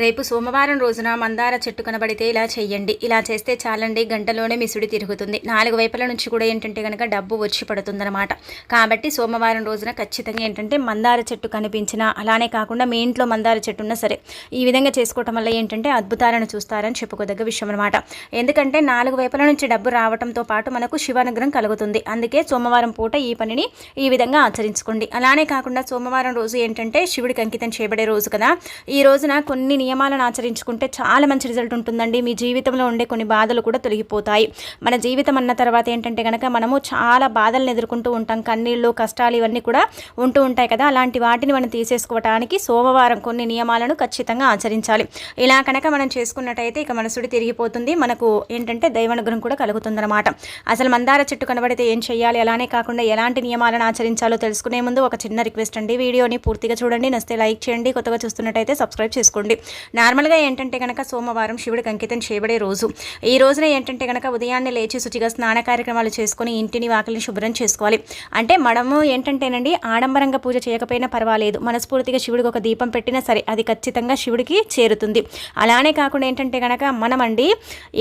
రేపు సోమవారం రోజున మందార చెట్టు కనబడితే ఇలా చేయండి ఇలా చేస్తే చాలండి గంటలోనే మిసుడి తిరుగుతుంది. నాలుగు వైపుల నుంచి కూడా ఏంటంటే కనుక డబ్బు వచ్చి పడుతుందన్నమాట. కాబట్టి సోమవారం రోజున ఖచ్చితంగా ఏంటంటే మందార చెట్టు కనిపించినా అలానే కాకుండా మీ ఇంట్లో మందార చెట్టు ఉన్నా సరే ఈ విధంగా చేసుకోవటం వల్ల ఏంటంటే అద్భుతాలను చూస్తారని చెప్పుకోదగ్గ విషయం అనమాట ఎందుకంటే నాలుగు వైపుల నుంచి డబ్బు రావడంతో పాటు మనకు శివానుగ్రహం కలుగుతుంది. అందుకే సోమవారం పూట ఈ పనిని ఈ విధంగా ఆచరించుకోండి. అలానే కాకుండా సోమవారం రోజు ఏంటంటే శివుడికి అంకితం చేయబడే రోజు కదా. ఈ రోజున కొన్ని నియమాలను ఆచరించుకుంటే చాలా మంచి రిజల్ట్ ఉంటుందండి. మీ జీవితంలో ఉండే కొన్ని బాధలు కూడా తొలగిపోతాయి. మన జీవితం అన్న తర్వాత ఏంటంటే కనుక మనము చాలా బాధలను ఎదుర్కొంటూ ఉంటాం. కన్నీళ్ళు కష్టాలు ఇవన్నీ కూడా ఉంటూ ఉంటాయి కదా. అలాంటి వాటిని మనం తీసేసుకోవడానికి సోమవారం కొన్ని నియమాలను ఖచ్చితంగా ఆచరించాలి. ఇలా కనుక మనం చేసుకున్నట్టయితే ఇక మనసుడి తిరిగిపోతుంది. మనకు ఏంటంటే దైవానుగ్రహం కూడా కలుగుతుందన్నమాట. అసలు మందార చెట్టు కనబడితే ఏం చేయాలి అలానే కాకుండా ఎలాంటి నియమాలను ఆచరించాలో తెలుసుకునే ముందు ఒక చిన్న రిక్వెస్ట్ అండి. వీడియోని పూర్తిగా చూడండి. నస్తే లైక్ చేయండి. కొత్తగా చూస్తున్నట్టయితే సబ్స్క్రైబ్ చేసుకోండి. నార్మల్గా ఏంటంటే కనుక సోమవారం శివుడికి అంకితం చేయబడే రోజు. ఈ రోజున ఏంటంటే కనుక ఉదయాన్నే లేచి శుచిగా స్నాన కార్యక్రమాలు చేసుకొని ఇంటిని వాకిలిని శుభ్రం చేసుకోవాలి. అంటే మనము ఏంటంటేనండి ఆడంబరంగా పూజ చేయకపోయినా పర్వాలేదు. మనస్ఫూర్తిగా శివుడికి ఒక దీపం పెట్టినా సరే అది ఖచ్చితంగా శివుడికి చేరుతుంది. అలానే కాకుండా ఏంటంటే కనుక మనమండి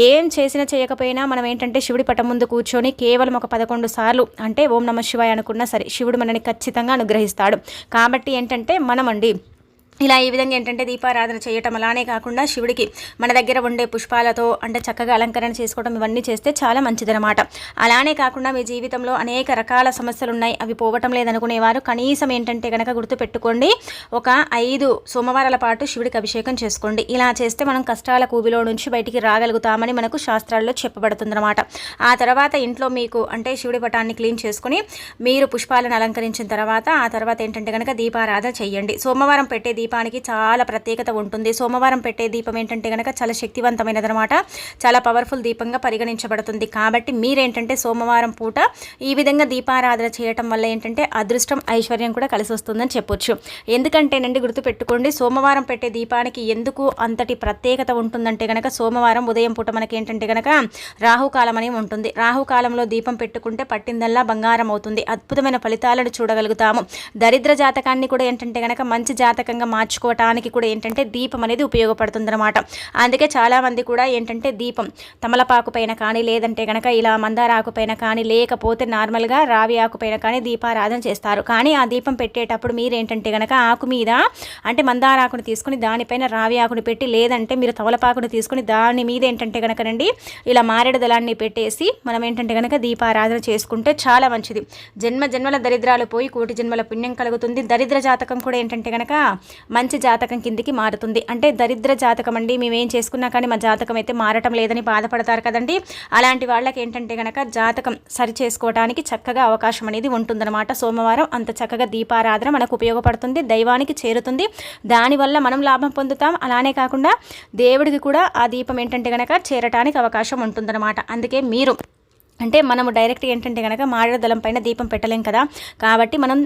ఏం చేసినా చేయకపోయినా మనం ఏంటంటే శివుడి పటం ముందు కూర్చొని కేవలం ఒక పదకొండు సార్లు అంటే ఓం నమ శివాయ అనుకున్నా సరే శివుడు మనని ఖచ్చితంగా అనుగ్రహిస్తాడు. కాబట్టి ఏంటంటే మనమండి ఇలా ఈ విధంగా ఏంటంటే దీపారాధన చేయటం అలానే కాకుండా శివుడికి మన దగ్గర ఉండే పుష్పాలతో అంటే చక్కగా అలంకరణ చేసుకోవడం ఇవన్నీ చేస్తే చాలా మంచిదనమాట అలానే కాకుండా మీ జీవితంలో అనేక రకాల సమస్యలు ఉన్నాయి అవి పోవటం లేదనుకునేవారు. కనీసం ఏంటంటే కనుక గుర్తుపెట్టుకోండి ఒక ఐదు సోమవారాల పాటు శివుడికి అభిషేకం చేసుకోండి. ఇలా చేస్తే మనం కష్టాల కూబిలో నుంచి బయటికి రాగలుగుతామని మనకు శాస్త్రాల్లో చెప్పబడుతుందన్నమాట. ఆ తర్వాత ఇంట్లో మీకు అంటే శివుడి పటాన్ని క్లీన్ చేసుకుని మీరు పుష్పాలను అలంకరించిన తర్వాత ఆ తర్వాత ఏంటంటే కనుక దీపారాధన చేయండి. సోమవారం పెట్టే దీపానికి చాలా ప్రత్యేకత ఉంటుంది. సోమవారం పెట్టే దీపం ఏంటంటే కనుక చాలా శక్తివంతమైనది చాలా పవర్ఫుల్ దీపంగా పరిగణించబడుతుంది. కాబట్టి మీరేంటంటే సోమవారం పూట ఈ విధంగా దీపారాధన చేయటం వల్ల ఏంటంటే అదృష్టం ఐశ్వర్యం కూడా కలిసి వస్తుందని చెప్పొచ్చు. ఎందుకంటేనండి గుర్తుపెట్టుకోండి సోమవారం పెట్టే దీపానికి ఎందుకు అంతటి ప్రత్యేకత ఉంటుందంటే కనుక సోమవారం ఉదయం పూట మనకి ఏంటంటే కనుక రాహుకాలం అని ఉంటుంది. రాహుకాలంలో దీపం పెట్టుకుంటే పట్టిందల్లా బంగారం అవుతుంది. అద్భుతమైన ఫలితాలను చూడగలుగుతాము. దరిద్ర జాతకాన్ని కూడా ఏంటంటే కనుక మంచి జాతకంగా మార్చుకోవటానికి కూడా ఏంటంటే దీపం అనేది ఉపయోగపడుతుంది అనమాట అందుకే చాలామంది కూడా ఏంటంటే దీపం తమలపాకు పైన కానీ లేదంటే కనుక ఇలా మందార ఆకుపైన కానీ లేకపోతే నార్మల్గా రావి ఆకుపైన కానీ దీపారాధన చేస్తారు. కానీ ఆ దీపం పెట్టేటప్పుడు మీరు ఏంటంటే కనుక ఆకు మీద అంటే మందార ఆకును తీసుకుని దానిపైన రావి ఆకును పెట్టి లేదంటే మీరు తమలపాకుని తీసుకుని దాని మీద ఏంటంటే కనుకనండి ఇలా మారేడు దళాన్ని పెట్టేసి మనం ఏంటంటే కనుక దీపారాధన చేసుకుంటే చాలా మంచిది. జన్మ జన్మల దరిద్రాలు పోయి కోటి జన్మల పుణ్యం కలుగుతుంది. దరిద్ర జాతకం కూడా ఏంటంటే కనుక మంచి జాతకం కిందికి మారుతుంది. అంటే దరిద్ర జాతకం అండి మేమేం చేసుకున్నా కానీ మా జాతకం అయితే మారటం లేదని బాధపడతారు కదండి. అలాంటి వాళ్ళకి ఏంటంటే కనుక జాతకం సరి చేసుకోవడానికి చక్కగా అవకాశం అనేది ఉంటుందన్నమాట. సోమవారం అంత చక్కగా దీపారాధన మనకు ఉపయోగపడుతుంది. దైవానికి చేరుతుంది. దానివల్ల మనం లాభం పొందుతాం. అలానే కాకుండా దేవుడికి కూడా ఆ దీపం ఏంటంటే కనుక చేరటానికి అవకాశం ఉంటుందన్నమాట. అందుకే మీరు అంటే మనము డైరెక్ట్ ఏంటంటే కనుక మారేడు దళం పైన దీపం పెట్టలేం కదా. కాబట్టి మనం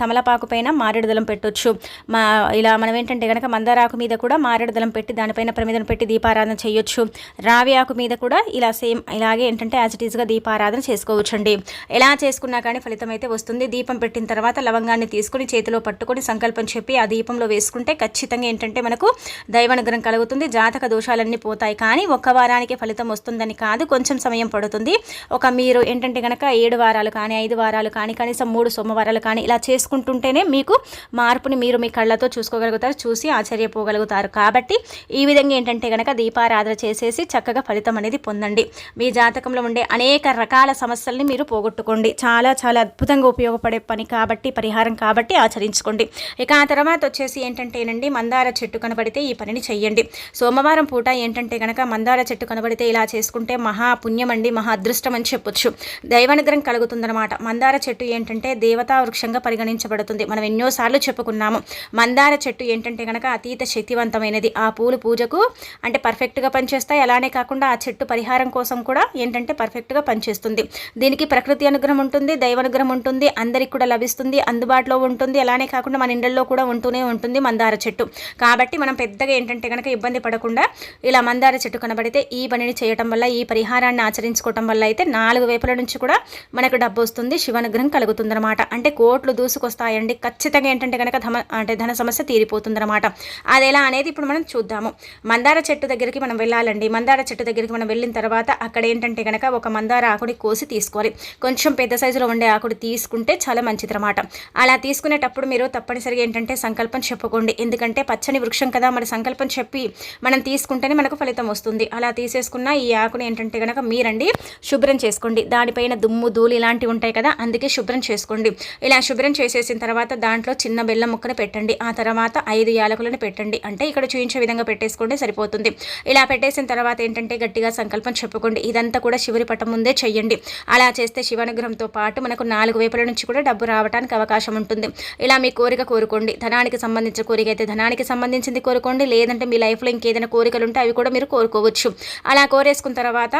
తమలపాకు పైన మారేడు దళం పెట్టొచ్చు. మా ఇలా మనం ఏంటంటే కనుక మందారాకు మీద కూడా మారేడు దళం పెట్టి దానిపైన ప్రమిదను పెట్టి దీపారాధన చేయొచ్చు. రావి ఆకు మీద కూడా ఇలా సేమ్ ఇలాగే ఏంటంటే యాజ్ ఇట్ ఈస్గా దీపారాధన చేసుకోవచ్చండి. ఎలా చేసుకున్నా కానీ ఫలితం అయితే వస్తుంది. దీపం పెట్టిన తర్వాత లవంగాన్ని తీసుకుని చేతిలో పట్టుకొని సంకల్పం చెప్పి ఆ దీపంలో వేసుకుంటే ఖచ్చితంగా ఏంటంటే మనకు దైవానుగ్రహం కలుగుతుంది. జాతక దోషాలన్నీ పోతాయి. కానీ ఒక్క వారానికి ఫలితం వస్తుందని కాదు కొంచెం సమయం పడుతుంది. ఒక మీరు ఏంటంటే కనుక ఏడు వారాలు కానీ ఐదు వారాలు కానీ కనీసం మూడు సోమవారాలు కానీ ఇలా చేసుకుంటుంటేనే మీకు మార్పుని మీరు మీ కళ్ళతో చూసుకోగలుగుతారు చూసి ఆశ్చర్యపోగలుగుతారు. కాబట్టి ఈ విధంగా ఏంటంటే కనుక దీపారాధన చేసేసి చక్కగా ఫలితం అనేది పొందండి. మీ జాతకంలో ఉండే అనేక రకాల సమస్యల్ని మీరు పోగొట్టుకోండి. చాలా చాలా అద్భుతంగా ఉపయోగపడే పని కాబట్టి పరిహారం కాబట్టి ఆచరించుకోండి. ఇక ఆ తర్వాత వచ్చేసి ఏంటంటేనండి మందార చెట్టు కనబడితే ఈ పనిని చెయ్యండి. సోమవారం పూట ఏంటంటే కనుక మందార చెట్టు కనబడితే ఇలా చేసుకుంటే మహా పుణ్యం అండి మహా అదృష్టం అని చెప్పొచ్చు. దైవానుగ్రహం కలుగుతుందన్నమాట. మందార చెట్టు ఏంటంటే దేవతా వృక్షంగా పరిగణించబడుతుంది. మనం ఎన్నోసార్లు చెప్పుకున్నాము. మందార చెట్టు ఏంటంటే కనుక అతీత శక్తివంతమైనది. ఆ పూలు పూజకు అంటే పర్ఫెక్ట్గా పనిచేస్తాయి. అలానే కాకుండా ఆ చెట్టు పరిహారం కోసం కూడా ఏంటంటే పర్ఫెక్ట్గా పనిచేస్తుంది. దీనికి ప్రకృతి అనుగ్రహం ఉంటుంది దైవానుగ్రహం ఉంటుంది అందరికి కూడా లభిస్తుంది అందుబాటులో ఉంటుంది. అలానే కాకుండా మన ఇండల్లో కూడా ఉంటూనే ఉంటుంది మందార చెట్టు. కాబట్టి మనం పెద్దగా ఏంటంటే కనుక ఇబ్బంది పడకుండా ఇలా మందార చెట్టు కనబడితే ఈ పనిని చేయటం వల్ల ఈ పరిహారాన్ని ఆచరించుకోవటం వల్ల అయితే నాలుగు వైపుల నుంచి కూడా మనకు డబ్బు వస్తుంది శివనుగ్రహం కలుగుతుందనమాట అంటే కోట్లు దూసుకొస్తాయండి. ఖచ్చితంగా ఏంటంటే కనుక ధమ అంటే ధన సమస్య తీరిపోతుందన్నమాట. అది ఎలా అనేది ఇప్పుడు మనం చూద్దాము. మందార చెట్టు దగ్గరికి మనం వెళ్ళాలండి. మందార చెట్టు దగ్గరికి మనం వెళ్ళిన తర్వాత అక్కడ ఏంటంటే కనుక ఒక మందార ఆకుడి కోసి తీసుకోవాలి. కొంచెం పెద్ద సైజులో ఉండే ఆకుడు తీసుకుంటే చాలా మంచిది అనమాట అలా తీసుకునేటప్పుడు మీరు తప్పనిసరిగా ఏంటంటే సంకల్పం చెప్పుకోండి. ఎందుకంటే పచ్చని వృక్షం కదా మరి సంకల్పం చెప్పి మనం తీసుకుంటేనే మనకు ఫలితం వస్తుంది. అలా తీసేసుకున్న ఈ ఆకుని ఏంటంటే కనుక మీరండి శుభ్రం శుభ్రం చేసుకోండి. దానిపైన దుమ్ము ధూళి ఇలాంటివి ఉంటాయి కదా అందుకే శుభ్రం చేసుకోండి. ఇలా శుభ్రం చేసేసిన తర్వాత దాంట్లో చిన్న బెల్లం ముక్కను పెట్టండి. ఆ తర్వాత ఐదు యాలకులను పెట్టండి. అంటే ఇక్కడ చూపించే విధంగా పెట్టేసుకుంటే సరిపోతుంది. ఇలా పెట్టేసిన తర్వాత ఏంటంటే గట్టిగా సంకల్పం చెప్పుకోండి. ఇదంతా కూడా శివరి పట్టం ముందే చెయ్యండి. అలా చేస్తే శివానుగ్రహంతో పాటు మనకు నాలుగు వైపుల నుంచి కూడా డబ్బు రావడానికి అవకాశం ఉంటుంది. ఇలా మీ కోరిక కోరుకోండి. ధనానికి సంబంధించిన కోరిక అయితే ధనానికి సంబంధించింది కోరుకోండి. లేదంటే మీ లైఫ్లో ఇంకేదైనా కోరికలు ఉంటే అవి కూడా మీరు కోరుకోవచ్చు. అలా కోరేసుకున్న తర్వాత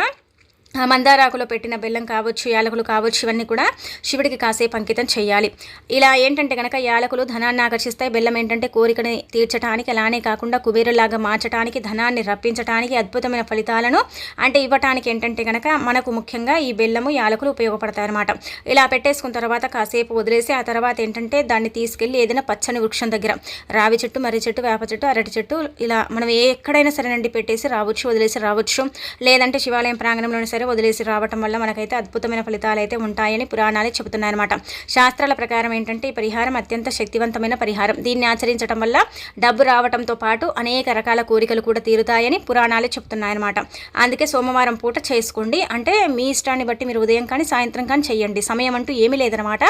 మందారాకులో పెట్టిన బెల్లం కావచ్చు యాలకులు కావచ్చు ఇవన్నీ కూడా శివుడికి కాసేపు అంకితం చేయాలి. ఇలా ఏంటంటే కనుక యాలకులు ధనాన్ని ఆకర్షిస్తాయి. బెల్లం ఏంటంటే కోరికని తీర్చడానికి అలానే కాకుండా కుబేరులాగా మార్చడానికి ధనాన్ని రప్పించడానికి అద్భుతమైన ఫలితాలను అంటే ఇవ్వటానికి ఏంటంటే కనుక మనకు ముఖ్యంగా ఈ బెల్లము యాలకులు ఉపయోగపడతాయి అనమాట ఇలా పెట్టేసుకున్న తర్వాత కాసేపు వదిలేసి ఆ తర్వాత ఏంటంటే దాన్ని తీసుకెళ్ళి ఏదైనా పచ్చని వృక్షం దగ్గర రావి చెట్టు మర్రి చెట్టు వేప చెట్టు అరటి చెట్టు ఇలా మనం ఎక్కడైనా సరేనండి పెట్టేసి రావచ్చు వదిలేసి రావచ్చు. లేదంటే శివాలయం ప్రాంగణంలోనే సరే వదిలేసి రావటం వల్ల మనకైతే అద్భుతమైన ఫలితాలు అయితే ఉంటాయని పురాణాలే చెబుతున్నాయన్నమాట. శాస్త్రాల ప్రకారం ఏంటంటే ఈ పరిహారం అత్యంత శక్తివంతమైన పరిహారం. దీన్ని ఆచరించడం వల్ల డబ్బు రావడంతో పాటు అనేక రకాల కోరికలు కూడా తీరుతాయని పురాణాలే చెప్తున్నాయన్నమాట అందుకే సోమవారం పూట చేసుకోండి. అంటే మీ ఇష్టాన్ని బట్టి మీరు ఉదయం కానీ సాయంత్రం కానీ చేయండి. సమయం అంటూ ఏమీ లేదనమాట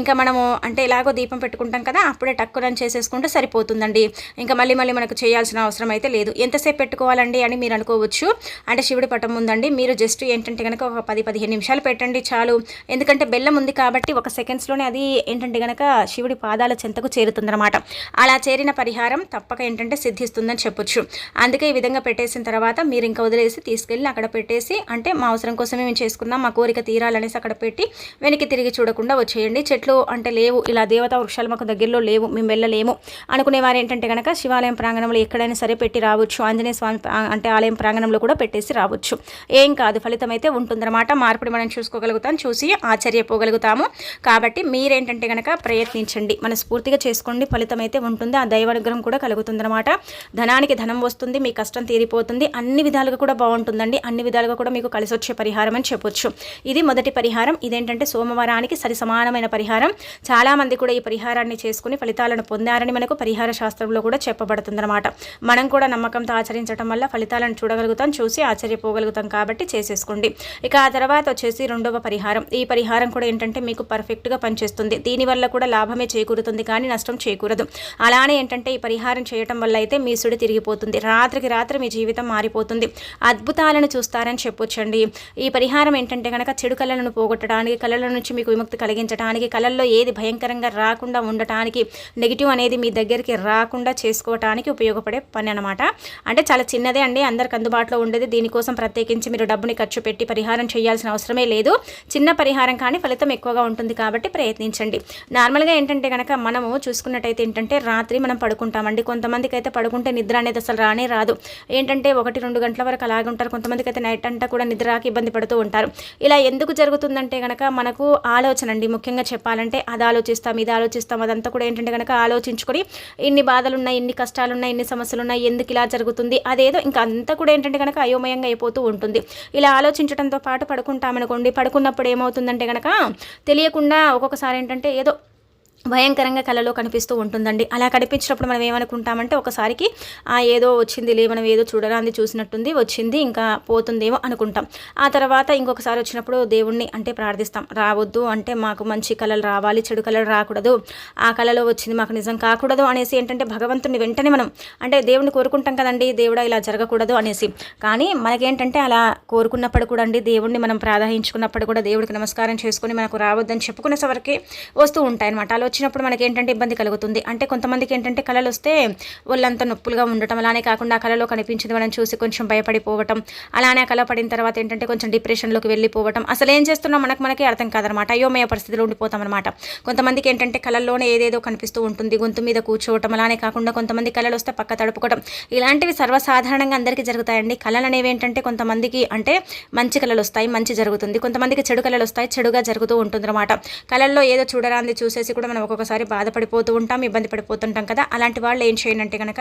ఇంకా మనము అంటే ఎలాగో దీపం పెట్టుకుంటాం కదా అప్పుడే టక్కులను చేసేసుకుంటే సరిపోతుందండి. ఇంకా మళ్ళీ మళ్ళీ మనకు చేయాల్సిన అవసరం అయితే లేదు. ఎంతసేపు పెట్టుకోవాలండి అని మీరు అనుకోవచ్చు. అంటే శివుడి పటం ఉందండి మీరు జస్ట్ ఏంటంటే కనుక ఒక పది పదిహేను నిమిషాలు పెట్టండి చాలు. ఎందుకంటే బెల్లం ఉంది కాబట్టి ఒక సెకండ్స్లోనే అది ఏంటంటే కనుక శివుడి పాదాల చెంతకు చేరుతుందన్నమాట. అలా చేరిన పరిహారం తప్పక ఏంటంటే సిద్ధిస్తుందని చెప్పొచ్చు. అందుకే ఈ విధంగా పెట్టేసిన తర్వాత మీరు ఇంకా వదిలేసి తీసుకెళ్ళి అక్కడ పెట్టేసి అంటే మా అవసరం కోసమే మేము చేసుకున్నాం మా కోరిక తీరాలనేసి అక్కడ పెట్టి వెనక్కి తిరిగి చూడకుండా వచ్చేయండి. చెట్లు అంటే లేవు ఇలా దేవతా వృక్షాలు మాకు దగ్గరలో లేవు మేము వెళ్ళలేము. అనుకునేవారు ఏంటంటే కనుక శివాలయం ప్రాంగణంలో ఎక్కడైనా సరే పెట్టి రావచ్చు. ఆంజనేయ స్వామి అంటే ఆలయం ప్రాంగణంలో కూడా పెట్టేసి రావచ్చు. ఏం కాదు ఫలితం అయితే ఉంటుందన్నమాట. మార్పుని మనం చూసుకోగలుగుతాం చూసి ఆశ్చర్యపోగలుగుతాము. కాబట్టి మీరేంటంటే కనుక ప్రయత్నించండి. మన స్ఫూర్తిగా చేసుకోండి. ఫలితం అయితే ఉంటుంది. ఆ దైవానుగ్రహం కూడా కలుగుతుందన్నమాట. ధనానికి ధనం వస్తుంది మీ కష్టం తీరిపోతుంది. అన్ని విధాలుగా కూడా బాగుంటుందండి. అన్ని విధాలుగా కూడా మీకు కలిసి వచ్చే పరిహారం అని చెప్పొచ్చు. ఇది మొదటి పరిహారం. ఇదేంటంటే సోమవారానికి సరి సమానమైన పరిహారం. చాలామంది కూడా ఈ పరిహారాన్ని చేసుకుని ఫలితాలను పొందారని మనకు పరిహార శాస్త్రంలో కూడా చెప్పబడుతుందన్నమాట. మనం కూడా నమ్మకంతో ఆచరించడం వల్ల ఫలితాలను చూడగలుగుతాం చూసి ఆశ్చర్యపోగలుగుతాం కాబట్టి చేసేసుకోండి. ఇక ఆ తర్వాత వచ్చేసి రెండవ పరిహారం. ఈ పరిహారం కూడా ఏంటంటే మీకు పర్ఫెక్ట్గా పనిచేస్తుంది. దీనివల్ల కూడా లాభమే చేకూరుతుంది కానీ నష్టం చేకూరదు. అలానే ఏంటంటే ఈ పరిహారం చేయటం వల్ల అయితే మీ సుడి తిరిగిపోతుంది. రాత్రికి రాత్రి మీ జీవితం మారిపోతుంది. అద్భుతాలను చూస్తారని చెప్పొచ్చండి. ఈ పరిహారం ఏంటంటే కనుక చెడు కళలను పోగొట్టడానికి కళల నుంచి మీకు విముక్తి కలిగించడానికి కళల్లో ఏది భయంకరంగా రాకుండా ఉండటానికి నెగిటివ్ అనేది మీ దగ్గరికి రాకుండా చేసుకోవటానికి ఉపయోగపడే పని అనమాట అంటే చాలా చిన్నదే అండి. అందరికి అందుబాటులో ఉండేది. దీనికోసం ప్రత్యేకించి మీరు డబ్బుని ఖర్చు పెట్టి పరిహారం చేయాల్సిన అవసరమే లేదు. చిన్న పరిహారం కానీ ఫలితం ఎక్కువగా ఉంటుంది కాబట్టి ప్రయత్నించండి. నార్మల్గా ఏంటంటే కనుక మనము చూసుకున్నట్టయితే ఏంటంటే రాత్రి మనం పడుకుంటామండి. కొంతమందికి అయితే పడుకుంటే నిద్ర అనేది అసలు రానే రాదు. ఏంటంటే ఒకటి రెండు గంటల వరకు అలాగే ఉంటారు. కొంతమందికి అయితే నైట్ అంతా కూడా నిద్రకి ఇబ్బంది పడుతూ ఉంటారు. ఇలా ఎందుకు జరుగుతుందంటే కనుక మనకు ఆలోచన అండి. ముఖ్యంగా చెప్పాలంటే అది ఆలోచిస్తాం ఇది ఆలోచిస్తాం. అదంతా కూడా ఏంటంటే కనుక ఆలోచించుకొని ఇన్ని బాధలు ఉన్నాయి ఇన్ని కష్టాలున్నాయి ఇన్ని సమస్యలు ఉన్నాయి ఎందుకు ఇలా జరుగుతుంది అదేదో ఇంకా అంతా కూడా ఏంటంటే కనుక అయోమయంగా అయిపోతూ ఉంటుంది. ఇలా ఆలోచించడంతో పాటు పడుకుంటామనుకోండి. పడుకున్నప్పుడు ఏమవుతుందంటే కనుక తెలియకుండా ఒక్కొక్కసారి ఏంటంటే ఏదో భయంకరంగా కళలో కనిపిస్తూ ఉంటుందండి. అలా కనిపించినప్పుడు మనం ఏమనుకుంటామంటే ఒకసారికి ఆ ఏదో వచ్చిందిలే మనం ఏదో చూడరాంది చూసినట్టుంది వచ్చింది ఇంకా పోతుందేమో అనుకుంటాం. ఆ తర్వాత ఇంకొకసారి వచ్చినప్పుడు దేవుణ్ణి అంటే ప్రార్థిస్తాం. రావద్దు అంటే మాకు మంచి కళలు రావాలి చెడు కళలు రాకూడదు. ఆ కళలో వచ్చింది మాకు నిజం కాకూడదు అనేసి ఏంటంటే భగవంతుని వెంటనే మనం అంటే దేవుణ్ణి కోరుకుంటాం కదండి దేవుడా ఇలా జరగకూడదు అనేసి. కానీ మనకేంటంటే అలా కోరుకున్నప్పుడు కూడా అండి దేవుణ్ణి మనం ప్రాధాన్యించుకున్నప్పుడు కూడా దేవుడికి నమస్కారం చేసుకొని మనకు రావద్దని చెప్పుకునే వరకే వస్తూ ఉంటాయి అనమాట వచ్చినప్పుడు మనకి ఏంటంటే ఇబ్బంది కలుగుతుంది. అంటే కొంతమందికి ఏంటంటే కళలు వస్తే ఒళ్ళంతా నొప్పులుగా ఉండటం అలానే కాకుండా ఆ కళలో కనిపించింది మనం చూసి కొంచెం భయపడిపోవటం అలానే ఆ కళ పడిన తర్వాత ఏంటంటే కొంచెం డిప్రెషన్లోకి వెళ్ళిపోవటం. అసలు ఏం చేస్తున్నాం మనకు మనకి అర్థం కాదనమాట. అయోమయ పరిస్థితిలో ఉండిపోతాం అనమాట. కొంతమందికి ఏంటంటే కళల్లోనే ఏదేదో కనిపిస్తూ ఉంటుంది గొంతు మీద కూర్చోవటం అలానే కాకుండా కొంతమంది కళలు వస్తే పక్క తడుపుకోవడం ఇలాంటివి సర్వసాధారణంగా అందరికీ జరుగుతాయండి. కళలు అనేవి ఏంటంటే కొంతమందికి అంటే మంచి కళలు వస్తాయి మంచి జరుగుతుంది. కొంతమందికి చెడు కళలు వస్తాయి చెడుగా జరుగుతూ ఉంటుంది అనమాట కళల్లో ఏదో చూడరాంది చూసేసి కూడా మనం ఒక్కొక్కసారి బాధపడిపోతూ ఉంటాం ఇబ్బంది పడిపోతుంటాం కదా. అలాంటి వాళ్ళు ఏం చేయండి అంటే కనుక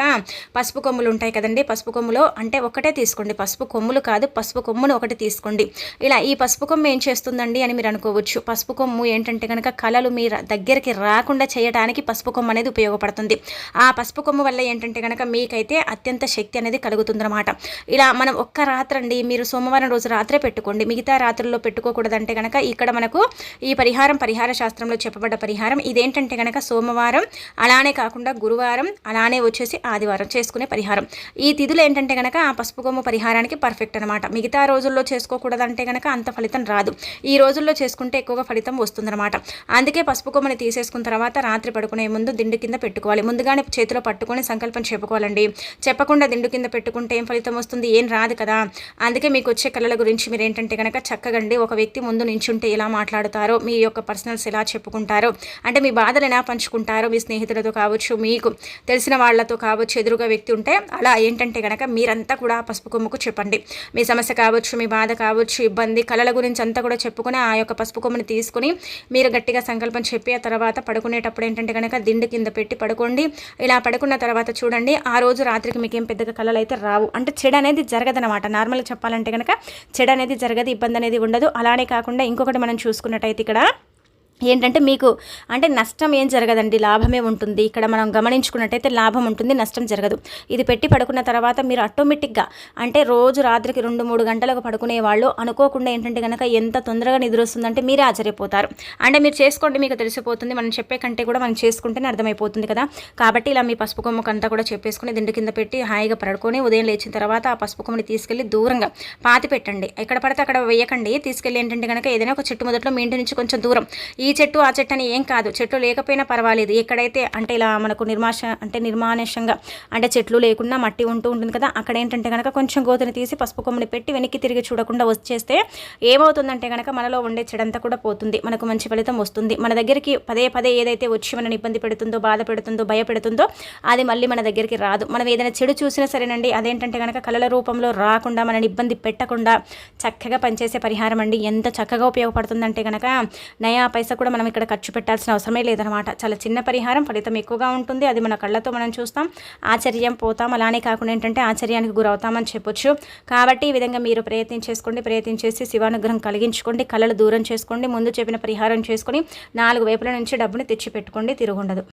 పసుపు కొమ్ములు ఉంటాయి కదండి. పసుపు కొమ్ములో అంటే ఒకటే తీసుకోండి. పసుపు కొమ్ములు కాదు పసుపు కొమ్మును ఒకటి తీసుకోండి. ఇలా ఈ పసుపు కొమ్ము ఏం చేస్తుందండి అని మీరు అనుకోవచ్చు. పసుపు కొమ్ము ఏంటంటే కనుక కళలు మీ దగ్గరికి రాకుండా చేయడానికి పసుపు కొమ్ము అనేది ఉపయోగపడుతుంది. ఆ పసుపు కొమ్ము వల్ల ఏంటంటే కనుక మీకైతే అత్యంత శక్తి అనేది కలుగుతుందన్నమాట. ఇలా మనం ఒక్క రాత్రండి మీరు సోమవారం రోజు రాత్రే పెట్టుకోండి. మిగతా రాత్రుల్లో పెట్టుకోకూడదంటే కనుక ఇక్కడ మనకు ఈ పరిహారం పరిహార శాస్త్రంలో చెప్పబడ్డ పరిహారం ఏంటంటే కనుక సోమవారం అలానే కాకుండా గురువారం అలానే వచ్చేసి ఆదివారం చేసుకునే పరిహారం. ఈ తిథులు ఏంటంటే కనుక ఆ పసుపు కొమ్ము పరిహారానికి పర్ఫెక్ట్ అనమాట మిగతా రోజుల్లో చేసుకోకూడదంటే కనుక అంత ఫలితం రాదు. ఈ రోజుల్లో చేసుకుంటే ఎక్కువగా ఫలితం వస్తుందన్నమాట. అందుకే పసుపు కొమ్మని తీసేసుకున్న తర్వాత రాత్రి పడుకునే ముందు దిండు కింద పెట్టుకోవాలి. ముందుగానే చేతిలో పట్టుకొని సంకల్పం చెప్పుకోవాలండి. చెప్పకుండా దిండు కింద పెట్టుకుంటే ఏం ఫలితం వస్తుంది? ఏం రాదు కదా? అందుకే మీకు వచ్చే కళల గురించి మీరు ఏంటంటే కనుక చక్కగండి ఒక వ్యక్తి ముందు నించుంటే ఎలా మాట్లాడుతారో మీ యొక్క పర్సనల్స్ ఎలా చెప్పుకుంటారో అంటే మీ బాధలు ఎలా పంచుకుంటారో మీ స్నేహితులతో కావచ్చు మీకు తెలిసిన వాళ్ళతో కావచ్చు ఎదురుగా వ్యక్తి ఉంటే అలా ఏంటంటే కనుక మీరంతా కూడా పసుపు కొమ్ముకు చెప్పండి. మీ సమస్య కావచ్చు మీ బాధ కావచ్చు ఇబ్బంది కళల గురించి అంతా కూడా చెప్పుకుని ఆ యొక్క పసుపు కొమ్ముని తీసుకుని మీరు గట్టిగా సంకల్పం చెప్పి ఆ తర్వాత పడుకునేటప్పుడు ఏంటంటే కనుక దిండు కింద పెట్టి పడుకోండి. ఇలా పడుకున్న తర్వాత చూడండి ఆ రోజు రాత్రికి మీకు ఏం పెద్దగా కళలు అయితే రావు. అంటే చెడు అనేది జరగదనమాట నార్మల్గా చెప్పాలంటే కనుక చెడు అనేది జరగదు ఇబ్బంది అనేది ఉండదు. అలానే కాకుండా ఇంకొకటి మనం చూసుకున్నట్టయితే ఇక్కడ ఏంటంటే మీకు అంటే నష్టం ఏం జరగదండి లాభమే ఉంటుంది. ఇక్కడ మనం గమనించుకున్నట్టయితే లాభం ఉంటుంది నష్టం జరగదు. ఇది పెట్టి పడుకున్న తర్వాత మీరు ఆటోమేటిక్గా అంటే రోజు రాత్రికి రెండు మూడు గంటలకు పడుకునే వాళ్ళు అనుకోకుండా ఏంటంటే కనుక ఎంత తొందరగా నిద్ర వస్తుందంటే మీరే ఆశ్చర్యపోతారు. అంటే మీరు చేసుకోండి మీకు తెలిసిపోతుంది. మనం చెప్పే కంటే కూడా మనం చేసుకుంటేనే అర్థమైపోతుంది కదా. కాబట్టి ఇలా మీ పసుపు కొమ్మకు అంతా కూడా చెప్పేసుకుని దిండు కింద పెట్టి హాయిగా పడుకొని ఉదయం లేచిన తర్వాత ఆ పసుపు కొమ్మని తీసుకెళ్ళి దూరంగా పాతి పెట్టండి. ఎక్కడ పడితే అక్కడ వేయకండి. తీసుకెళ్ళి ఏంటంటే కనుక ఏదైనా ఒక చెట్టు మొదట్లో మీ ఇంటి నుంచి కొంచెం దూరం. ఈ ఈ చెట్టు ఆ చెట్టు అని ఏం కాదు. చెట్టు లేకపోయినా పర్వాలేదు. ఎక్కడైతే అంటే ఇలా మనకు నిర్మాష అంటే నిర్మానుషంగా అంటే చెట్లు లేకుండా మట్టి ఉంటూ ఉంటుంది కదా అక్కడ ఏంటంటే కనుక కొంచెం గోతుని తీసి పసుపు కొమ్మని పెట్టి వెనక్కి తిరిగి చూడకుండా వచ్చేస్తే ఏమవుతుందంటే కనుక మనలో ఉండే చెడంతా కూడా పోతుంది. మనకు మంచి ఫలితం వస్తుంది. మన దగ్గరికి పదే పదే ఏదైతే వచ్చి మనని ఇబ్బంది పెడుతుందో బాధ పెడుతుందో భయపెడుతుందో అది మళ్ళీ మన దగ్గరికి రాదు. మనం ఏదైనా చెడు చూసినా సరేనండి అదేంటంటే కనుక కళల రూపంలో రాకుండా మనని ఇబ్బంది పెట్టకుండా చక్కగా పనిచేసే పరిహారం అండి. ఎంత చక్కగా ఉపయోగపడుతుందంటే కనుక నయా పైసా కూడా మనం ఇక్కడ ఖర్చు పెట్టాల్సిన అవసరమే లేదనమాట చాలా చిన్న పరిహారం ఫలితం ఎక్కువగా ఉంటుంది. అది మన కళ్ళతో మనం చూస్తాం. ఆశ్చర్యం పోతాం. అలానే కాకుండా ఏంటంటే ఆశ్చర్యానికి గురవుతామని చెప్పొచ్చు. కాబట్టి ఈ విధంగా మీరు ప్రయత్నం చేసుకోండి ప్రయత్నించేసి శివానుగ్రహం కలిగించుకోండి కళలు దూరం చేసుకోండి ముందు చెప్పిన పరిహారం చేసుకొని నాలుగు వైపుల నుంచి డబ్బుని తెచ్చిపెట్టుకోండి తిరుగుండదు.